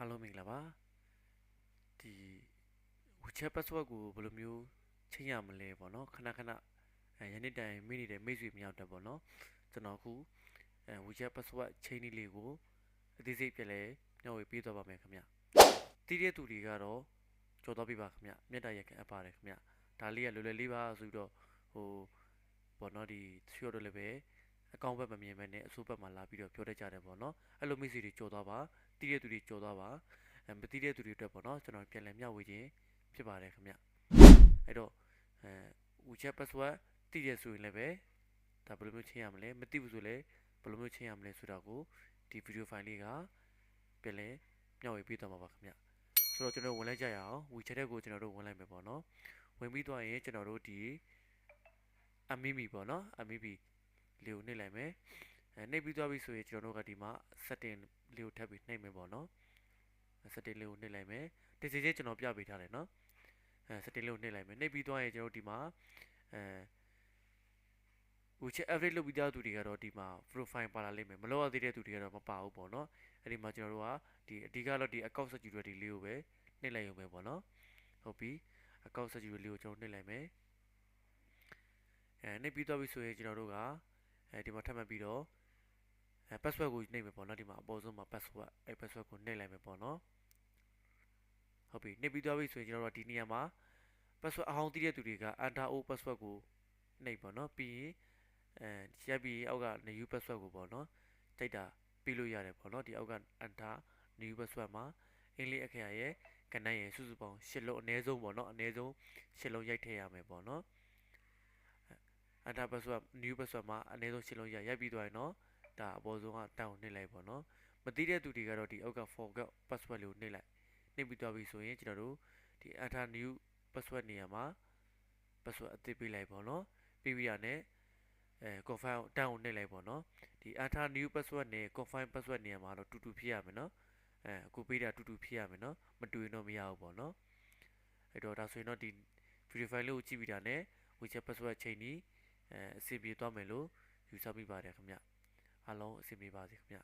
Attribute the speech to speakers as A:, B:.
A: အားလုံးမင်္ဂလာပါဒီ WeChat password ကိုဘယ်လိုမျိုးချိန်ရမလဲပေါ့နော်ခဏခဏအဲယနေ့တိုင်မိနေတဲ့မိတ်ဆွေမြောက်တက်ပေါ့နော်ကျွန်တော်အခုအဲ WeChat password ချိန်နည်းလေးကိုအသေးစိတ်ပြလဲညှော်ဝေပေးသွားပါမယ်ခင်ဗျတည်တဲ့သူတွေကတော့ကြော်တော့ပြပါခင်ဗျမြတ်တာရက်ကန်အပ်ပါတယ်ခင်ဗျဒါလေးကလွယ်လွယ်လေးပါဆိုပြီးတော့ဟိုပေါ့နော်ဒီဆွေတို့လည်းပဲ အကောင့်ဘက်မမြင်မဲနဲ့အစိုးဘက်မှာလာပြီးတော့ပြောတတ်ကြတယ်ပေါ့နော်အဲ့လိုမိတ်ဆွေတွေကြော်သွားပါတည်တဲ့သူတွေကြော်သွားပါအဲမတည်တဲ့သူတွေအတွက်ပေါ့နော်ကျွန်တော်ပြန်လည်မျှဝေခြင်းဖြစ်ပါတယ်ခင်ဗျအဲ့တော့အဲ WeChat password တည်ရဆိုရင်လည်းပဲဒါဘယ်လိုမျိုးချင်းရမလဲမသိဘူးဆိုလည်းဘယ်လိုမျိုးချင်းရမလဲဆိုတာကိုဒီ video file လေးကပြန်လည်မျှဝေပေးသွားမှာပါခင်ဗျဆိုတော့ကျွန်တော်ဝင်လိုက်ကြရအောင် WeChat တဲ့ကိုကျွန်တော်တို့ဝင်လိုက်မယ်ပေါ့နော်ဝင်ပြီးသွားရင်ကျွန်တော်တို့ဒီအမီမီပေါ့နော်အမီမီ လေးကိုနှိပ်လိုက်မယ်အဲနှိပ်ပြီးသွားပြီဆိုရင်ကျွန်တော်တို့ကဒီမှာ setting လေးကိုထပ်ပြီးနှိပ်မယ်ပေါ့နော် setting လေးကိုနှိပ်လိုက်မယ်တစီချင်းကျွန်တော်ပြပေးထားတယ်နော်အဲ setting လေးကိုနှိပ်လိုက်မယ်နှိပ်ပြီးသွားရင်ကျွန်တော်တို့ဒီမှာအဲ WeChat average လုပ်ပြီးသားသူတွေကတော့ဒီမှာ profile ပါလာလိမ့်မယ်မလုပ်ရသေးတဲ့သူတွေကတော့မပါဘူးပေါ့နော်အဲ့ဒီမှာကျွန်တော်တို့ကဒီအဓိကတော့ဒီ account security လေးကိုပဲနှိပ်လိုက်ရုံပဲပေါ့နော်ဟုတ်ပြီ account security လေးကိုကျွန်တော်နှိပ်လိုက်မယ်အဲနှိပ်ပြီးသွားပြီဆိုရင်ကျွန်တော်တို့က အဲဒီမှာထပ်မှတ်ပြီးတော့အဲ password ကိုနှိပ်မယ်ပေါ့နော်ဒီမှာအပေါ်ဆုံးမှာ password အဲ password ကိုနှိပ်လိုက်မယ်ပေါ့နော်ဟုတ်ပြီနှိပ်ပြီးသွားပြီဆိုရင်ကျွန်တော်တို့ကဒီနေရာမှာ password အဟောင်းတည်တဲ့သူတွေက enter o password ကိုနှိပ်ပေါ့နော်ပြီးရင်အဲရက်ပြီးအောက်က new password ကိုပေါ့နော်တိုက်တာပြီးလို့ရတယ်ပေါ့နော်ဒီအောက်က enter new password မှာအင်္ဂလိပ်အခရာရဲ့ကဏ္ဍရဲ့စုစုပေါင်း၈လုံးအနည်းဆုံးပေါ့နော်အနည်းဆုံး၈လုံးရိုက်ထည့်ရမယ်ပေါ့နော် enter password new password မှာအနည်းဆုံး၈လုံးရိုက်ရိုက်ပြီးသွားရင်တော့ဒါအပေါ်ဆုံးကတောင်းနှိပ်လိုက်ပေါ့နော်မသိတဲ့သူတွေကတော့ဒီအောက်က forget password လေးကိုနှိပ်လိုက်နှိပ်ပြီးသွားပြီဆိုရင်ကျွန်တော်တို့ဒီ enter new password နေရာမှာ password အသစ်ပေးလိုက်ပေါ့နော်ပြီးပြီးရနဲ့အဲ confirm တန်းကိုနှိပ်လိုက်ပေါ့နော်ဒီ enter new password နဲ့ confirm password နေရာမှာတော့တူတူဖြစ်ရမယ်နော်အဲအခုပေးတာတူတူဖြစ်ရမယ်နော်မတူရင်တော့မရဘူးပေါ့နော်အဲ့တော့ဒါဆိုရင်တော့ဒီ video file လေးကိုကြည့်ပြီးတာနဲ့ WeChat password ချိန်นี้ အဲအဆင်ပြေသွားမယ်လို့ယူဆမိပါတယ်ခင်ဗျအားလုံးအဆင်ပြေပါစေခင်ဗျ